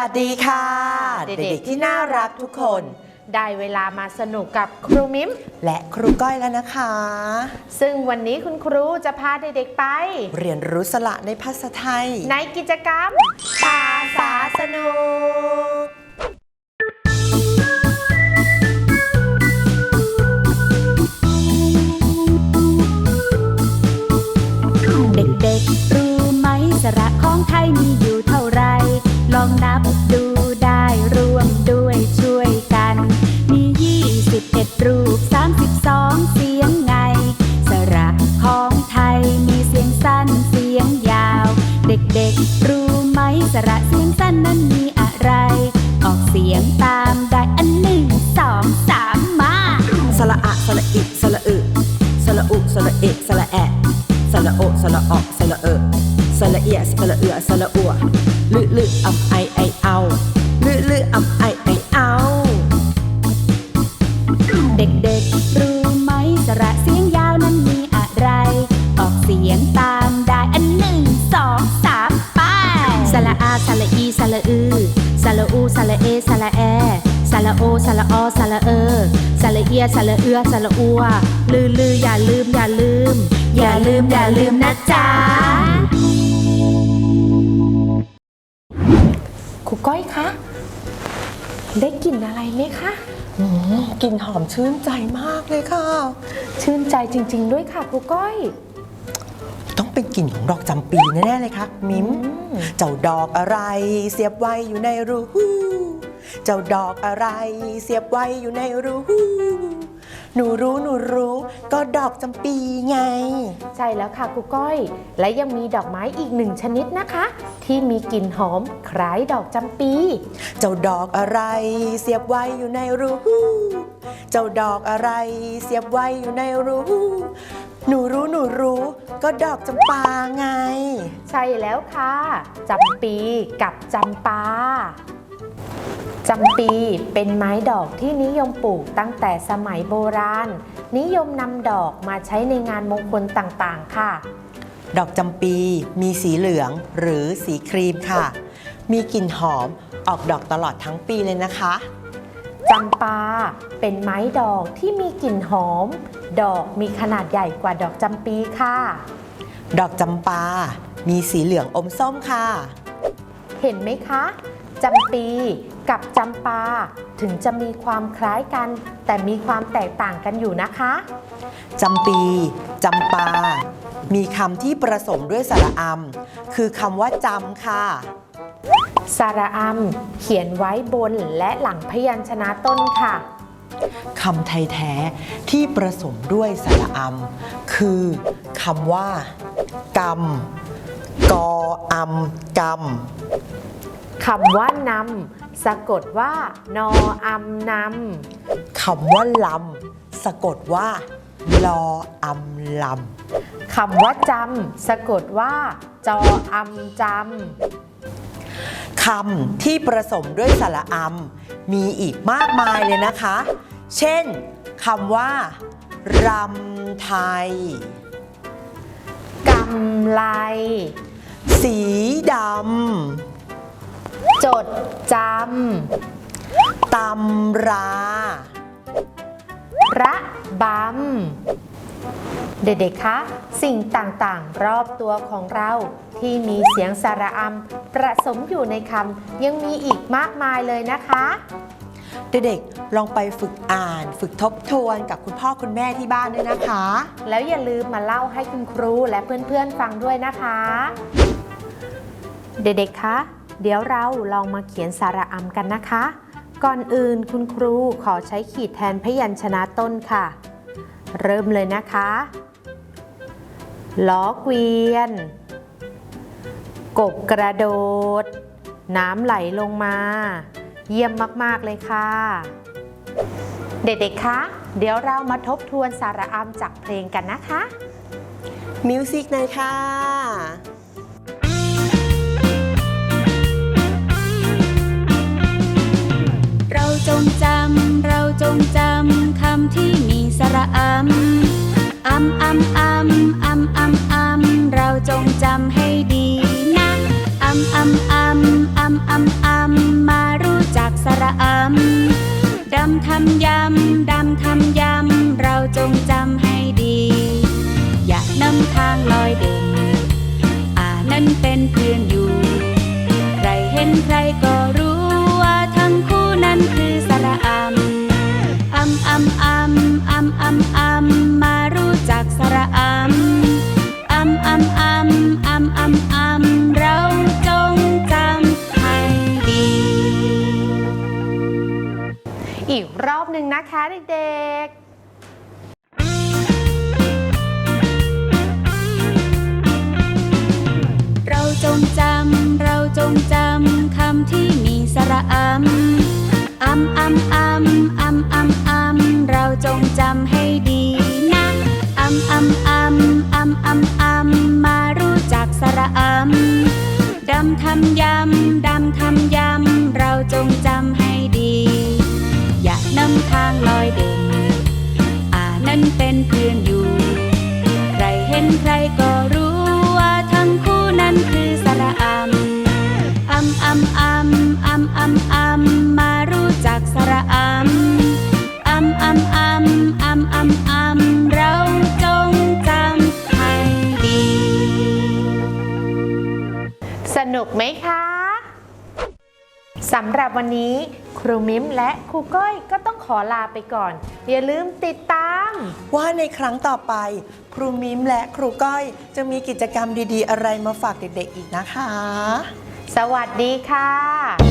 วัสดีค่ะ เด็เด็กกๆๆที่น่ารักทุกคน ได้เวลามาสนุกกับครูมิม และครูก้อยแล้วนะคะ ซึ่งวันนี้คุณครูจะพาเด็กๆไป เรียนรู้สละในภาษาไทย ในกิจกรรม ภาษาสนุก ระเสียงสั้นนั้นมีอะไร ออกเสียงตามได้อันหนึ่งสองสามมาสระอะสระอิสระอึสระอุสระเอกสระแอะสระโอสระออกสระเอสระเอียสระเอือสระอัวลึลึ สระอีสระอือสระอูสระเอสระแอสระโอสระอสระเออสระเอียสระเอือสระอัวลือลืออย่าลืมอย่าลืม อย่าลืมอย่าลืมนะจ๊ะครูก้อยคะได้กลิ่นอะไรไหมคะอืมกลิ่นหอมชื่นใจมากเลยค่ะ ชื่นใจจริง ๆ ด้วยค่ะครูก้อยต้อง เป็นกลิ่นของดอกจำปีแน่ๆเลยค่ะมิมเจ้าดอกอะไร เสียบไว้อยู่ในรูหูเจ้าดอกอะไร เสียบไว้อยู่ในรูหูหนูรู้หนูรู้ก็ดอกจำปีไง ใช่แล้วค่ะครูก้อย และยังมีดอกไม้อีกหนึ่งชนิดนะคะ ที่มีกลิ่นหอมคล้ายดอกจำปี เจ้าดอกอะไร เสียบไว้อยู่ในรูหูเจ้าดอกอะไร เสียบไว้อยู่ในรูหูหนูรู้หนูรู้ ก็ดอกจำปาไง ใช่แล้วค่ะจำปีกับจำปาจำปีเป็นไม้ดอกที่นิยมปลูกตั้งแต่สมัยโบราณ นิยมนำดอกมาใช้ในงานมงคลต่างๆ ค่ะ ดอกจำปีมีสีเหลืองหรือสีครีมค่ะ มีกลิ่นหอมออกดอกตลอดทั้งปีเลยนะคะ จำปาเป็นไม้ดอกที่มีกลิ่นหอม ดอกมีขนาดใหญ่กว่าดอกจำปีค่ะ ดอกจำปา มีสีเหลืองอมส้มค่ะ เห็นไหมคะจำปีกับจำปา ถึงจะมีความคล้ายกัน แต่มีความแตกต่างกันอยู่นะคะจำปีจำปา มีคำที่ประสมด้วยสระอำคือคำว่าจำค่ะ สระอัมเขียนไว้บนและหลังพยัญชนะต้นค่ะคำไทยแท้ที่ประสมด้วยสระอำคือคำว่ากำกออำกคำว่านำสะกดว่านออัมนำคำว่าลำสะกดว่า ลออำลำคำว่าจำสะกดว่า จออัมจำ คำที่ประสมด้วยสระอำมีอีกมากมายเลยนะคะ เช่นคำว่ารำไทยำกำไล สีดจดจำตำราำระบำ เด็กๆ คะ สิ่งต่างๆ รอบตัวของเราที่มีเสียงสระอัมประสมอยู่ในคำยังมีอีกมากมายเลยนะคะ เด็กๆ ลองไปฝึกอ่าน ฝึกทบทวนกับคุณพ่อคุณแม่ที่บ้านด้วยนะคะ แล้วอย่าลืมมาเล่าให้คุณครูและเพื่อนๆ ฟังด้วยนะคะ เด็กๆ คะ เดี๋ยวเราลองมาเขียนสระอัมกันนะคะ ก่อนอื่นคุณครูขอใช้ขีดแทนพยัญชนะต้นค่ะ เริ่มเลยนะคะล้อเกวียน กบกระโดด น้ำไหลลงมา เยี่ยมมาก ๆ เลยค่ะ เด็ก ๆ คะ เดี๋ยวเรามาทบทวนสาระอัมจากเพลงกันนะคะ มิวสิกหน่อยค่ะเราจงจำเราจงจำที่มีสระอัมอัมอัมอัมอัมอัมอัมเราจงจำให้ดีนะอัมอัมอัมอัมอัมอัมอำดำทำยำดำทำยำเราจงจำให้ดี อย่านำทางลอยเด่นอ่านั้นเป็นเพื่อนอยู่ ใครเห็นใครก็รู้ำอำอำอำอำอำอำมารู้จักสระอำอำอำอำอำอำอำเราจงจำให้ดี อีกรอบหนึ่งนะคะเด็กำยำ ดำทำยำ เราจงจำให้ดี อย่านำทางลอยเด่นอ่านั้นเป็นเพื่อนอยู่ ใครเห็นใครก็รู้ว่าทั้งคู่นั้นคือสระอำอำอำอำอำอำอำมารู้จักสระอำ ไหมคะสำหรับวันนี้ครูมิมและครูก้อยก็ต้องขอลาไปก่อน อย่าลืมติดตาม ว่าในครั้งต่อไป ครูมิมและครูก้อยจะมีกิจกรรมดีๆ อะไรมาฝากเด็กๆอีกนะคะ สวัสดีค่ะ